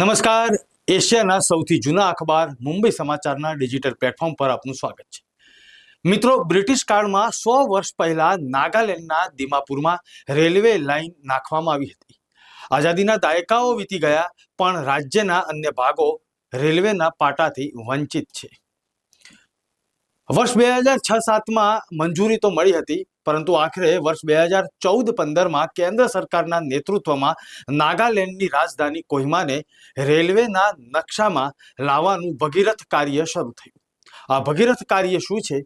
નમસ્કાર એશિયાના સૌથી જૂના અખબાર મુંબઈ સમાચારના ડિજિટલ પ્લેટફોર્મ પર આપનું સ્વાગત છે મિત્રો બ્રિટિશ કાળમાં સો વર્ષ પહેલા નાગાલેન્ડના દિમાપુરમાં રેલવે લાઇન નાખવામાં આવી હતી આઝાદીના દાયકાઓ વીતી ગયા પણ રાજ્યના અન્ય ભાગો રેલવેના પાટાથી વંચિત છે વર્ષ બે હજાર છ સાતમાં મંજૂરી તો મળી હતી પરંતુ આખરે વર્ષ બે હજાર ચૌદ પંદરમાં કેન્દ્ર સરકારના નેતૃત્વમાં નાગાલેન્ડની રાજધાની કોહિમાને રેલવેના નકશામાં લાવવાનું ભગીરથ કાર્ય શરૂ થયું આ ભગીરથ કાર્ય શું છે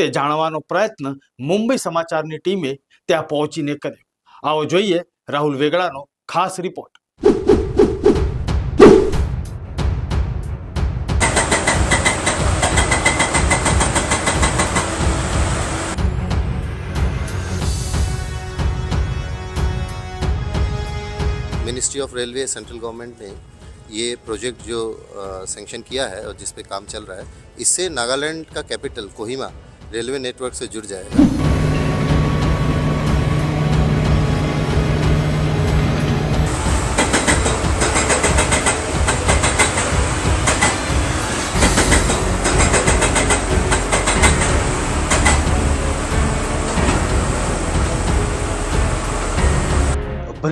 તે જાણવાનો પ્રયત્ન મુંબઈ સમાચારની ટીમે ત્યાં પહોંચીને કર્યો આવો જોઈએ રાહુલ વેગડાનો ખાસ report ministry of railway central government ने ये प्रोजेक्ट जो सेंक्शन किया है और जिस पे काम चल रहा है इससे नागालैंड का कैपिटल कोहिमा रेलवे नेटवर्क से जुड़ जाएगा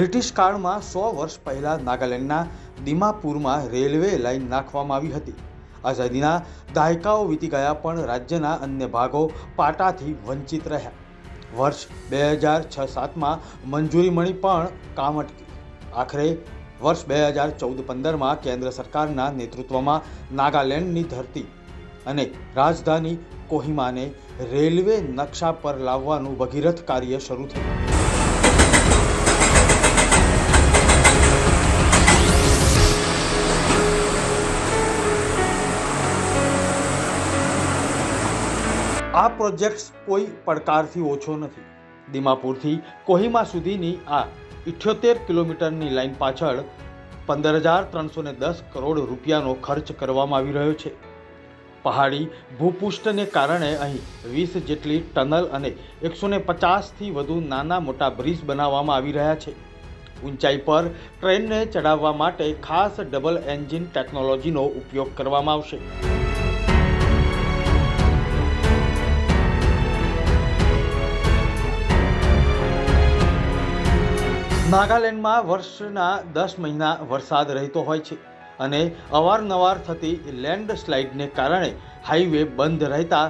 બ્રિટિશ કાળમાં સો વર્ષ પહેલાં નાગાલેન્ડના દિમાપુરમાં રેલવે લાઇન નાખવામાં આવી હતી આઝાદીના દાયકાઓ વીતી ગયા પણ રાજ્યના અન્ય ભાગો પાટાથી વંચિત રહ્યા વર્ષ બે હજાર છ સાતમાં મંજૂરી મળી પણ કામ અટકી આખરે વર્ષ બે હજાર ચૌદ પંદરમાં કેન્દ્ર સરકારના નેતૃત્વમાં નાગાલેન્ડની ધરતી અને રાજધાની કોહિમાને રેલવે નકશા પર લાવવાનું ભગીરથ કાર્ય શરૂ થયું આ પ્રોજેક્ટ્સ કોઈ પડકારથી ઓછો નથી દિમાપુરથી કોહિમા સુધીની આ ઇઠ્યોતેર કિલોમીટરની લાઇન પાછળ પંદર હજાર ત્રણસો ને દસ કરોડ રૂપિયાનો ખર્ચ કરવામાં આવી રહ્યો છે પહાડી ભૂપૃષ્ઠને કારણે અહીં વીસ જેટલી ટનલ અને એકસો ને પચાસથી વધુ નાના મોટા બ્રિજ બનાવવામાં આવી રહ્યા છે ઊંચાઈ પર ટ્રેનને ચડાવવા માટે ખાસ ડબલ એન્જિન ટેકનોલોજીનો ઉપયોગ કરવામાં આવશે નાગાલેન્ડમાં વર્ષના દસ મહિના વરસાદ રહેતો હોય છે અને અવારનવાર થતી લેન્ડસ્લાઇડને કારણે હાઈવે બંધ રહેતા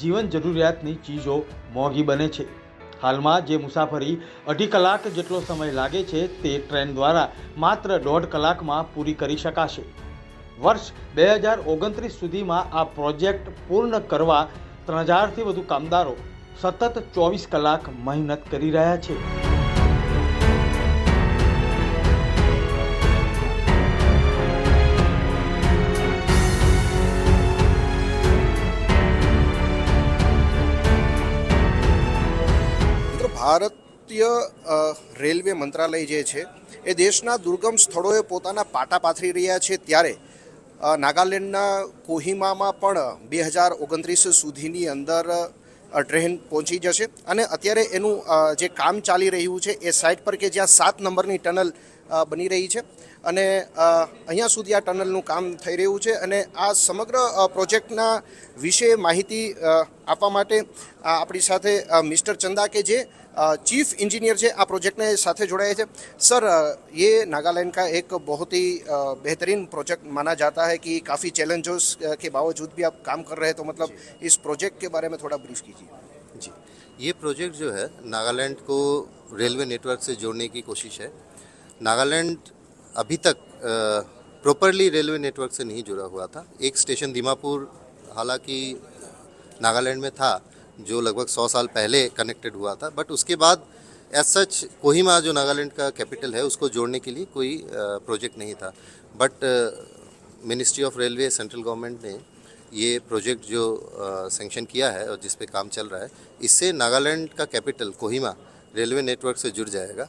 જીવન જરૂરિયાતની ચીજો મોંઘી બને છે હાલમાં જે મુસાફરી અઢી કલાક જેટલો સમય લાગે છે તે ટ્રેન દ્વારા માત્ર દોઢ કલાકમાં પૂરી કરી શકાશે વર્ષ બે હજાર ઓગણત્રીસ સુધીમાં આ પ્રોજેક્ટ પૂર્ણ કરવા ત્રણ હજારથી વધુ કામદારો સતત ચોવીસ કલાક મહેનત કરી રહ્યા છે ભારતીય રેલવે મંત્રાલય જે છે એ દેશના દુર્ગમ સ્થળોએ પોતાના પાટા પાથરી રહ્યા છે ત્યારે નાગાલેન્ડના કોહિમામાં પણ બે હજાર ઓગણત્રીસ સુધીની અંદર ટ્રેન પહોંચી જશે અને અત્યારે એનું જે કામ ચાલી રહ્યું છે એ સાઇટ પર કે જ્યાં સાત નંબરની ટનલ બની રહી છે અને અહીંયા સુધી આ ટનલનું કામ થઈ રહ્યું છે અને આ સમગ્ર પ્રોજેક્ટના વિશે માહિતી આપવા માટે આપણી સાથે મિસ્ટર ચંદાકે જે ચીફ એન્જિનિયર છે આ પ્રોજેક્ટને સાથે જોડાયે છે સર યે નાગાલેન્ડ કા એક બહોત હી બેહતરીન પ્રોજેક્ટ માના જાતા હૈ કી કાફી ચેલેન્जेस કે બાવજુદ ભી આપ કામ કર રહે હો તો મતલબ ઇસ પ્રોજેક્ટ કે બારે મે થોડા બ્રીફ કીજીએ જી યે પ્રોજેક્ટ જો હે નાગાલેન્ડ કો રેલવે નેટવર્ક સે જોડને કી કોશિશ હે નાગાલેન્ડ अभी तक प्रॉपरली रेलवे नेटवर्क से नहीं जुड़ा हुआ था एक स्टेशन दीमापुर हालांकि नागालैंड में था जो लगभग 100 साल पहले कनेक्टेड हुआ था बट उसके बाद एज सच कोहिमा जो नागालैंड का कैपिटल है उसको जोड़ने के लिए कोई प्रोजेक्ट नहीं था but ministry of railway central government ने ये प्रोजेक्ट जो सेंक्शन किया है और जिस पे काम चल रहा है इससे नागालैंड का कैपिटल कोहिमा रेलवे नेटवर्क से जुड़ जाएगा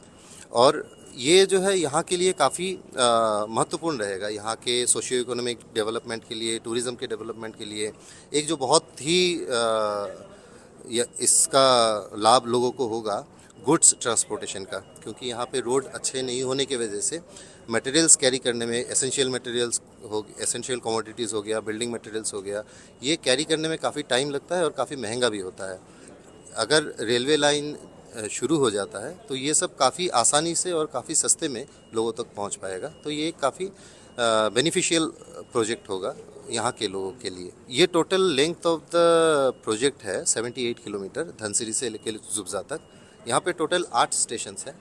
और ये जो है यहाँ के लिए काफ़ी महत्वपूर्ण रहेगा यहाँ के सोशियो इकोनॉमिक डेवलपमेंट के लिए टूरिज़्म के डेवलपमेंट के लिए एक जो बहुत ही आ, इसका लाभ लोगों को होगा गुड्स ट्रांसपोर्टेशन का क्योंकि यहाँ पे रोड अच्छे नहीं होने की वजह से मटेरियल्स कैरी करने में एसेंशियल मटेरियल्स हो एसेंशियल कमोडिटीज़ हो गया बिल्डिंग मटेरियल्स हो गया ये कैरी करने में काफ़ी टाइम लगता है और काफ़ी महंगा भी होता है अगर रेलवे लाइन शुरू हो जाता है तो ये सब काफ़ी आसानी से और काफ़ी सस्ते में लोगों तक पहुंच पाएगा तो ये काफ़ी बेनिफिशियल प्रोजेक्ट होगा यहाँ के लोगों के लिए ये total length of the project है 78 किलोमीटर धनसिरी से लेकर जुब्जा तक यहाँ पे टोटल आठ स्टेशन हैं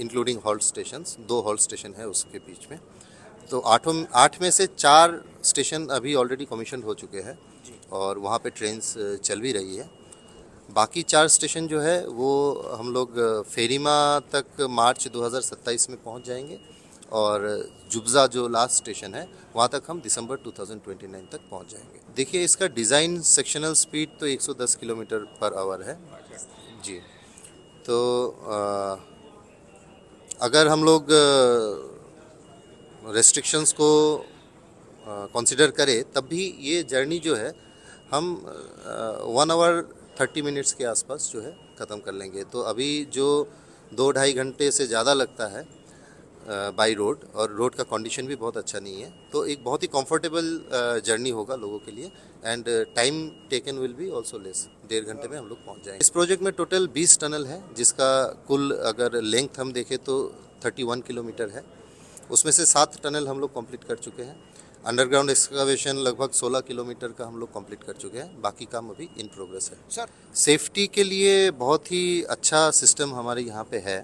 इंक्लूडिंग हॉल्ट स्टेशन दो हॉल्ट स्टेशन है उसके बीच में तो आठों आठ में से चार स्टेशन अभी ऑलरेडी कमीशन हो चुके हैं और वहाँ पे ट्रेन चल भी रही है बाकी चार स्टेशन जो है वो हम लोग फेरीमा तक मार्च 2027 में पहुंच जाएंगे और जुब्ज़ा जो लास्ट स्टेशन है वहाँ तक हम दिसंबर 2029 तक पहुँच जाएंगे देखिए इसका डिज़ाइन सेक्शनल स्पीड तो 110 किलोमीटर पर आवर है जी तो आ, अगर हम लोग रेस्ट्रिक्शंस को कंसिडर करें तब भी ये जर्नी जो है हम वन आवर थर्टी मिनट्स के आसपास जो है ख़त्म कर लेंगे तो अभी जो दो ढाई घंटे से ज़्यादा लगता है बाई रोड और रोड का कंडीशन भी बहुत अच्छा नहीं है तो एक बहुत ही कंफर्टेबल जर्नी होगा लोगों के लिए and time taken will be also less डेढ़ घंटे में हम लोग पहुंच जाएंगे इस प्रोजेक्ट में टोटल 20 टनल है जिसका कुल अगर लेंथ हम देखें तो 31 किलोमीटर है उसमें से सात टनल हम लोग कंप्लीट कर चुके हैं अंडरग्राउंड एक्सकावेशन लगभग 16 किलोमीटर का हम लोग कंप्लीट कर चुके हैं बाकी काम अभी इन प्रोग्रेस है सर सेफ्टी के लिए बहुत ही अच्छा सिस्टम हमारे यहाँ पे है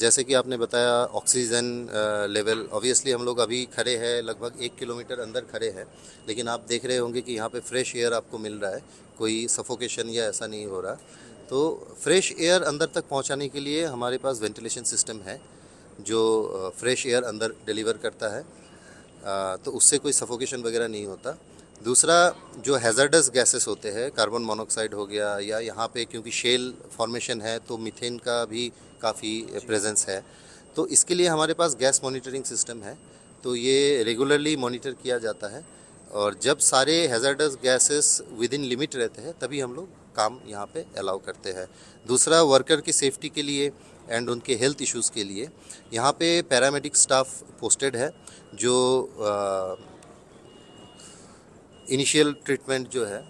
जैसे कि आपने बताया ऑक्सीजन लेवल ऑब्वियसली हम लोग अभी खड़े हैं लगभग एक किलोमीटर अंदर खड़े हैं लेकिन आप देख रहे होंगे कि यहाँ पे फ्रेश एयर आपको मिल रहा है कोई सफोकेशन या ऐसा नहीं हो रहा तो फ्रेश एयर अंदर तक पहुँचाने के लिए हमारे पास वेंटिलेशन सिस्टम है जो फ्रेश एयर अंदर डिलीवर करता है तो उससे कोई सफोकेशन वगैरह नहीं होता दूसरा जो हैज़र्डस गैसेस होते हैं कार्बन मोनोक्साइड हो गया या यहाँ पे क्योंकि शेल फॉर्मेशन है तो मिथेन का भी काफ़ी प्रेजेंस है तो इसके लिए हमारे पास गैस मॉनिटरिंग सिस्टम है तो ये रेगुलरली मॉनिटर किया जाता है और जब सारे hazardous gases within limit रहते हैं तभी हम लोग काम यहाँ पे अलाउ करते हैं दूसरा वर्कर की सेफ्टी के लिए एंड उनके हेल्थ इश्यूज़ के लिए यहाँ पे पैरामेडिक स्टाफ पोस्टेड है जो इनिशियल ट्रीटमेंट जो है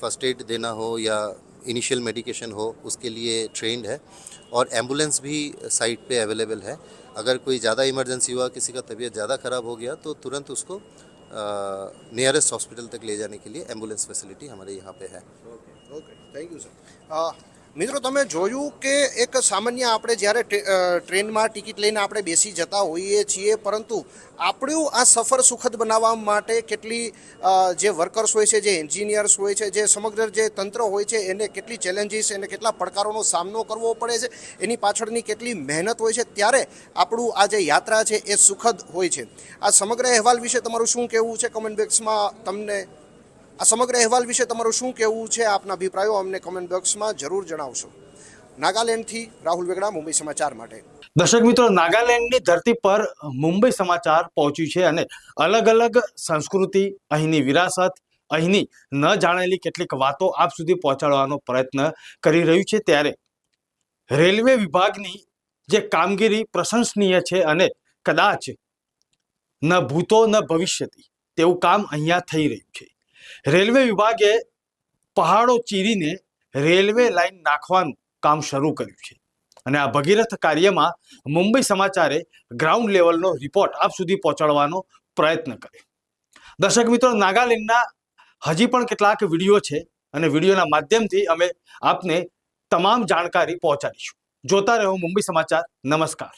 फर्स्ट एड देना हो या इनिशियल मेडिकेशन हो उसके लिए ट्रेंड है और एम्बुलेंस भी साइट पे अवेलेबल है अगर कोई ज़्यादा इमरजेंसी हुआ किसी का तबीयत ज़्यादा ख़राब हो गया तो तुरंत उसको नियरेस्ट हॉस्पिटल तक ले जाने के लिए एम्बुलेंस फैसिलिटी हमारे यहाँ पे है okay okay thank you sir મિત્રો તમે જોયું કે એક સામાન્ય આપણે જ્યારે ટ્રેનમાં ટિકિટ લઈને આપણે બેસી જતા હોઈએ છીએ પરંતુ આપણું આ સફર સુખદ બનાવવા માટે કેટલી જે વર્કર્સ હોય છે જે એન્જિનિયર્સ હોય છે જે સમગ્ર જે તંત્ર હોય છે એને કેટલી ચેલેન્જીસ એને કેટલા પડકારોનો સામનો કરવો પડે છે એની પાછળની કેટલી મહેનત હોય છે ત્યારે આપણું આ જે યાત્રા છે એ સુખદ હોય છે આ સમગ્ર અહેવાલ વિશે તમારું શું કહેવું છે કમેન્ટ બેક્સમાં તમને આ સમગ્ર અહેવાલ વિશે તમારું શું કહેવું છે આપના અભિપ્રાયો અમને કોમેન્ટ બોક્સમાં જરૂર જણાવશો નાગાલેન્ડથી રાહુલ વેગડા મુંબઈ સમાચાર માટે દર્શક મિત્રો નાગાલેન્ડની ધરતી પર મુંબઈ સમાચાર પહોંચ્યું છે અને અલગ અલગ સંસ્કૃતિ અહીંની વિરાસત અહીંની ન જાણેલી કેટલીક વાતો આપ સુધી પહોંચાડવાનો પ્રયત્ન કરી રહ્યું છે ત્યારે રેલવે વિભાગની જે કામગીરી પ્રશંસનીય છે અને કદાચ ન ભૂતો ન ભવિષ્યથી તેવું કામ અહીંયા થઈ રહ્યું છે રેલવે વિભાગે પહાડો ચીરીને રેલવે લાઇન નાખવાનું કામ શરૂ કર્યું છે અને આ ભગીરથ કાર્યમાં મુંબઈ સમાચારે ગ્રાઉન્ડ લેવલનો રિપોર્ટ આપ સુધી પહોંચાડવાનો પ્રયત્ન કર્યો દર્શક મિત્રો નાગાલેન્ડના હજી પણ કેટલાક વિડીયો છે અને વિડીયોના માધ્યમથી અમે આપને તમામ જાણકારી પહોંચાડીશું જોતા રહો મુંબઈ સમાચાર નમસ્કાર